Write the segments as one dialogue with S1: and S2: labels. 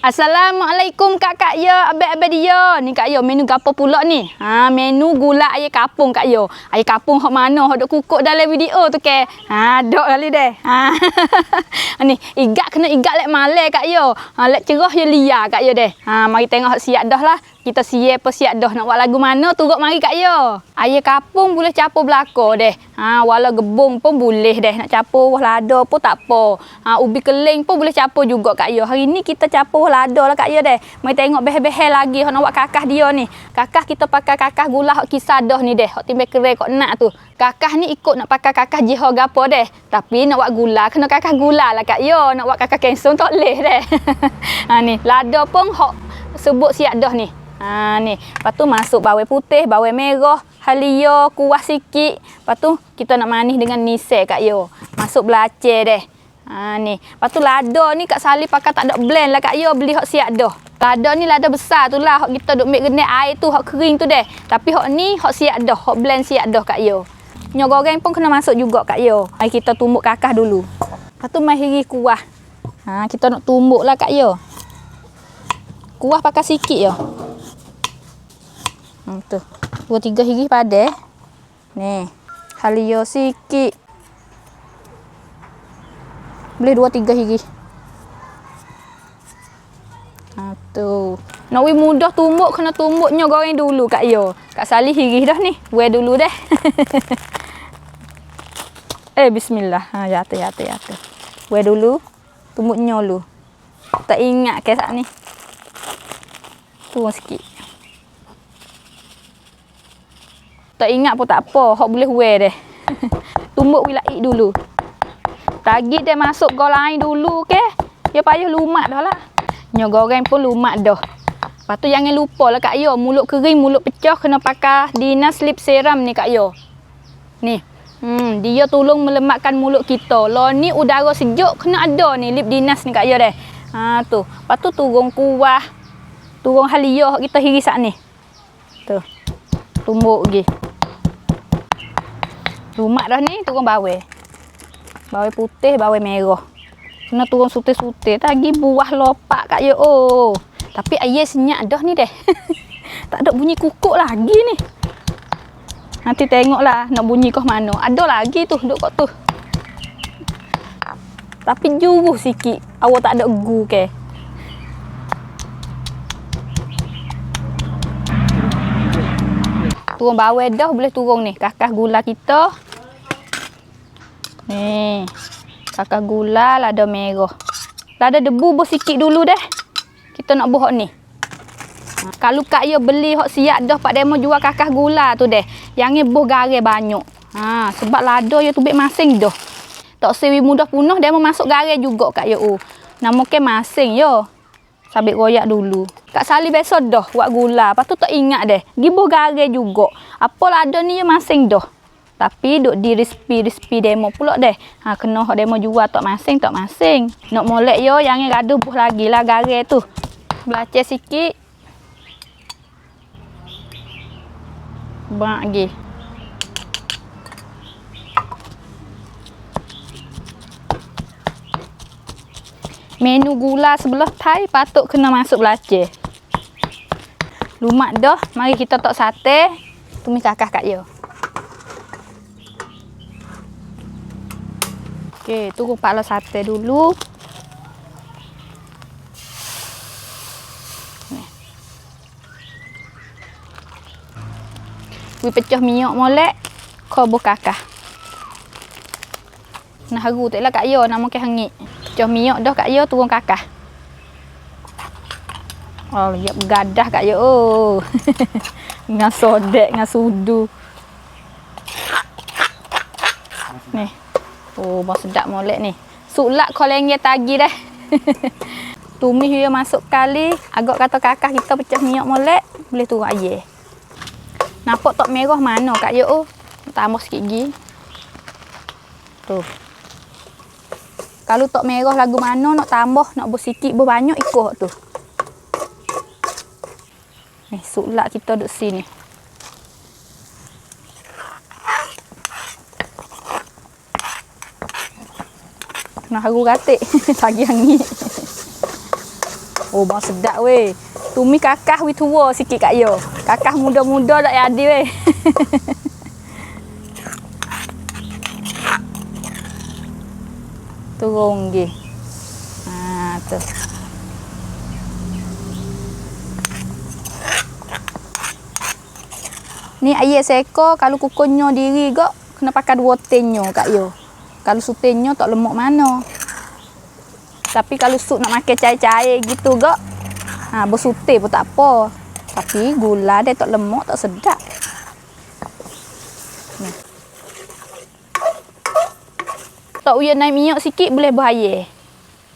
S1: Assalamualaikum Kak Kak Ya, abang-abang dia. Ni Kak Ya, menu gapo pula ni? Ha, menu gula air kapung Kak Ya. Air kapung hok mana? Hok duk kukuk dalam video tu ke? Ha, dok kali deh. Ha. ni, igak kena igak lek malai Kak Ya. Ha, lek cerah ya lia Kak Ya deh. Ha, mari tengok hok siap dah lah. Kita siap apa siap dah nak buat lagu mana turut mari Kak Ya. Air kapung boleh capur belako deh. Ha, walau gebung pun boleh deh nak capur wah lada pun tak apa. Ha, ubi keling pun boleh capur juga Kak Ya. Hari ni kita capur wah lada lah Kak Ya deh. Mari tengok behel-behel lagi hok nak buat kakah dia ni. Kakah kita pakai kakah gula hok kisah dah ni deh. Hok timbel kere kok nak tu. Kakah ni ikut nak pakai kakah jiho gapo deh. Tapi nak buat gula kena kakah gula lah Kak Ya. Nak buat kakah kensung tak leh deh. ha ni lada pun hok sebut siap dah ni. Ha ni. Lepas tu masuk bawang putih, bawang merah, halia, kuah sikit. Lepas tu kita nak manis dengan nisel Kak Yo. Masuk belacer deh. Ha ni. Lepas tu lada ni Kak Sali pakai tak ada blend lah Kak Yo beli hok siap dah. Lada ni lada besar tu lah hok kita duk make gene air tu hok kering tu deh. Tapi hok ni hok siap dah, hok blend siap dah Kak Yo. Minyak goreng pun kena masuk juga Kak Yo. Hai kita tumbuk kakah dulu. Lepas tu mai hiri kuah. Ha kita nak tumbuk lah Kak Yo. Kuah pakai sikit yo. Hmm, tu. Dua tiga hiri pada. Ni. Halia sikit. Boleh dua tiga hiri. Ha, tu. Nak we mudah tumbuk kena tumbuknya goreng dulu Kak Yo. Kak Salih hiri dah ni. We dulu deh. eh bismillah. Ha jatuh jatuh jatuh. We dulu. Tumbuknya dulu. Tak ingat ke saat ni. Turun sikit. Tak ingat pun tak apa. Hok boleh wear deh. Tumbuk wilai dulu. Tagi dia masuk gol lain dulu ke. Ya payah lumat dah lah. Nyo goreng pun lumat dah. Lepas tu jangan lupa lah Kak Yo. Mulut kering, mulut pecah kena pakai Dina Sleep Serum ni Kak Yo. Ni. Hmm, dia tolong melematkan mulut kita. Lo ni udara sejuk kena ada ni lip dinas ni Kak Yo deh. Ha tu. Lepas tu turun kuah. Turun halia kita hirisak ni. Tu. Tumbuk lagi. Lumat dah ni turun bawang. Bawang putih, bawang merah. Kena turun sutih-sutih. Tagi buah lopak kat yo. Oh. Tapi air senyap dah ni deh. tak ada bunyi kukuk lagi ni. Nanti tengoklah nak bunyi kau mana. Ada lagi tu duk kat tu. Tapi juruh sikit. Awak tak ada gu ke. Turun bawang dah boleh turun ni. Kakak gula kita. Ni. Kakak gula lada merah. Lada debu buh sikit dulu deh. Kita nak buh ni. Kalau Kak Ya beli hok siap dah pak demo jual kakak gula tu deh. Yang ni buh garai banyak. Ha, sebab lada ya tubik masing dah. Tak sewi mudah punah demo masuk garai juga Kak Ya. Oh. Nama ke masing yo. Sabit royak dulu. Kak Sali besok dah buat gula. Lepas tu tak ingat deh. Gibuh garai juga. Apa lada ni ya masing dah. Tapi duk di resipi-resipi demo pula deh. Ha kena hok demo jual tak masing tak masing. Nak molek yo yang gaduh buh lagi lah garai tu. Belacer sikit. Banyak lagi. Menu gula sebelah Thai patut kena masuk belacer. Lumat dah. Mari kita tok sate. Tumis kakak kat dia. Okey, tunggu kepala sate dulu. Wi pecah minyak molek. Kau buh kakak. Nah haru tak lah kak yo nama ke hangit. Pecah minyak dah kak yo turun kakak. Oh, ya gadah kak yo. Oh. dengan sodek, dengan sudu. Ni. Oh, bau sedap molek ni. Sulak lengge tagi dah. Tumis dia masuk kali. Agak kata kakak kita pecah minyak molek. Boleh turun air. Nampak tak merah mana kak yo? Oh. Tambah sikit lagi. Tu. Kalau tak merah lagu mana nak tambah, nak bersikit berbanyak ikut tu. Ni sulak kita duduk sini. Nak haru katik. Tagi hangit. Oh, bang sedap weh. Tumi kakah wi tua sikit Kak Yo. Kakah muda-muda tak jadi weh. Turun ge. Ha tu. Ni ayat seko kalau kukunyo diri gak kena pakai dua tenyo Kak Yo. Kalau sutenyo tak lemak mana. Tapi kalau sup nak makan cair-cair gitu gak ha bersute pun tak apa. Tapi gula dia tak lemak tak sedap. Tak uya naik minyak sikit boleh bahaya.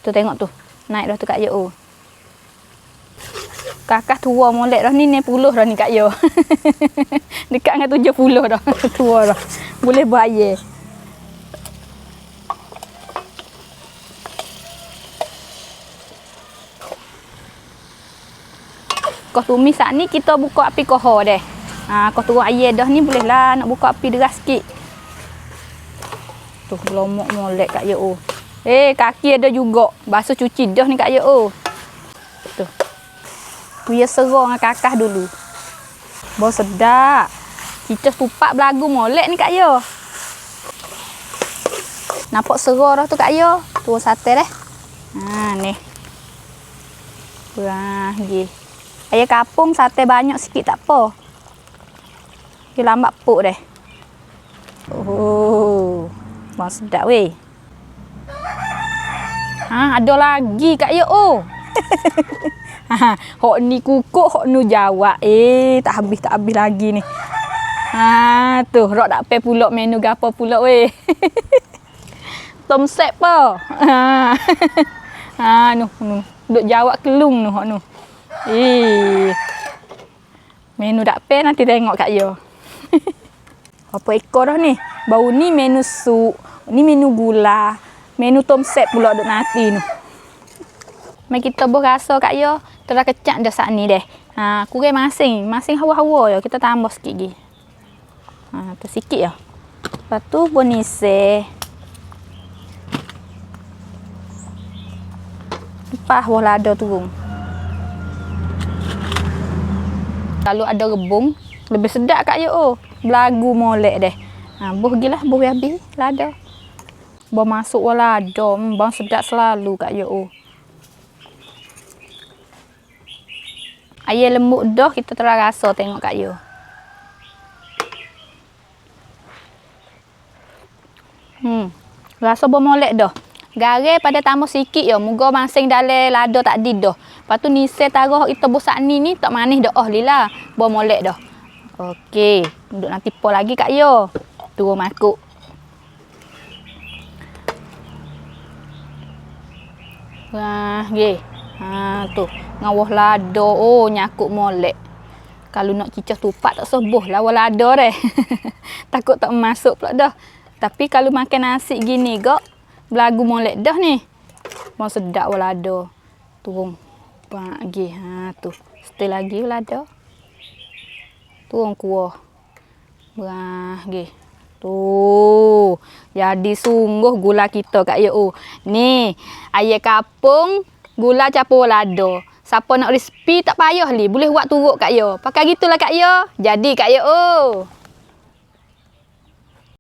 S1: Tu tengok tu. Naik dah tu Kak Yo. Oh. Kakak tua molek dah ni 60 dah ni Kak Yo. Dekat dengan 70 dah. tua dah. Boleh bahaya. Kau tumis saat ni kita buka api koho deh. Ha, kau turun air dah ni boleh lah nak buka api deras sikit. Tu gelomok molek Kak Yo. Eh kaki ada juga. Basuh cuci dah ni Kak Yo. Tu. Puya serong dengan kakak dulu. Bau sedap. Kita tupak belagu molek ni Kak Yo. Nampak serong dah tu Kak Yo. Tu sate deh. Ha ni. Wah, gih. Ayah kapung sate banyak sikit tak apa. Dia lambat puk deh. Oh. Bang sedap weh. Ha, ada lagi Kak Yo. Oh. Ha, hok ni kukuk, hok nu jawab. Eh, tak habis tak habis lagi ni. Ha, tu rok dak pe pulak menu gapo pulak weh. Tom set pa. Ha. Ha, nu nu. Duk jawab kelung nu hok nu. Eh. Menu dak pe nanti tengok Kak Yo. Apa ekor dah ni? Bau ni menu sup, ni menu gula, menu tom set pula duk nanti nu. Mai kita buh rasa Kak Yo, telah kecak dah saat ni deh. Ha, kurang masing, masing hawa-hawa ya kita tambah sikit lagi. Ha, tu sikit ya. Lepas tu bonise. Lepas buah lada turun. Kalau ada rebung, lebih sedap Kak Yo. Oh. Belagu molek deh. Ha, buh gilah buh habis lada. Bawa masuk wala lada, bang sedap selalu Kak Yo. Oh. Air lembut dah kita terang rasa tengok Kak Yo. Hmm. Rasa bermolek dah. Garai pada tambah sikit ya. Moga masing dalam lada tak di dah. Lepas tu nisai taruh kita bosak ni ni tak manis dah. Oh lila. Bermolek dah. Okey. Duduk nanti po lagi Kak Yo. Turun makuk. Wah, ye. Ha tu. Ngawah lada. Oh, nyakuk molek. Kalau nak cicah tupak tak sebuh lah lada deh. Takut tak masuk pula dah. Tapi kalau makan nasi gini gak, belagu molek dah ni. Mau sedap lada. Turun. Pagi. Ha tu. Setel lagi lada. Turun kuah. Wah, ge. Tu. Jadi sungguh gula kita Kak Yo. Oh, ni, ayam kapung gula campur lado. Siapa nak resipi tak payah li, boleh buat turuk Kak Yo. Pakai gitulah Kak Yo. Jadi Kak Yo.